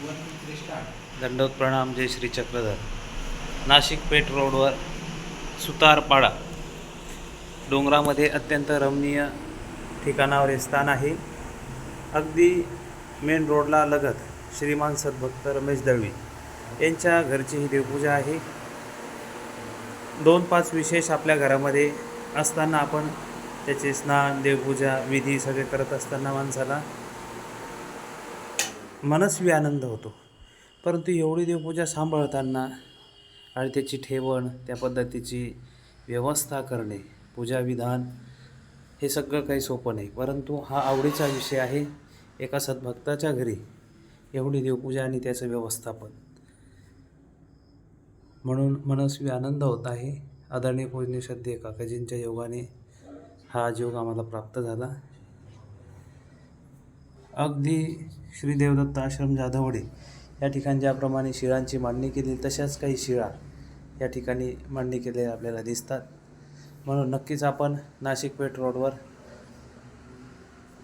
दंडवत प्रणाम जय श्री चक्रधर. नाशिक पेठ रोडवर सुतारपाडा. डोंगरामध्ये अत्यंत रमणीय ठिकाणावर हे स्थान आहे. अगदी मेन रोडला लगत श्रीमान सद्भक्त रमेश दळवी यांच्या घरची ही देवपूजा आहे. दोन पाच विशेष आपल्या घरामध्ये असताना आपण त्याचे स्नान देवपूजा विधी सगळे करत असताना माणसाला मनस्वी आनंद होतो. परंतु एवढी देवपूजा सांभाळताना आणि त्याची ठेवण त्या पद्धतीची व्यवस्था करणे पूजा विधान हे सगळं काही सोपं नाही. परंतु हा आवडीचा विषय आहे एका सद्भक्ताच्या घरी एवढी देवपूजा आणि त्याचं व्यवस्थापन. म्हणून मनस्वी आनंद होत आहे. आदरणीय पूजनीय श्रद्धे काकाजींच्या योगाने हा योग आम्हाला प्राप्त झाला. अगदी श्री देवदत्त आश्रम जाधवडे या ठिकाणी ज्याप्रमाणे शिळांची मांडणी केली तशाच काही शिळा या ठिकाणी मांडणी केलेल्या आपल्याला दिसतात. म्हणून नक्कीच आपण नाशिक पेठ रोडवर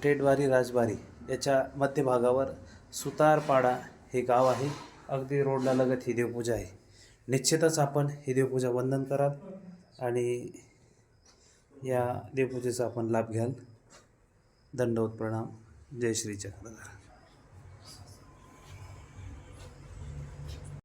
टेटवारी राजबारी याच्या मध्यभागावर सुतारपाडा हे गाव आहे. अगदी रोडला लगत ही देवपूजा आहे. निश्चितच आपण ही देवपूजा वंदन कराल आणि या देवपूजेचा आपण लाभ घ्याल. दंडवत प्रणाम. जय श्री चक्रधर.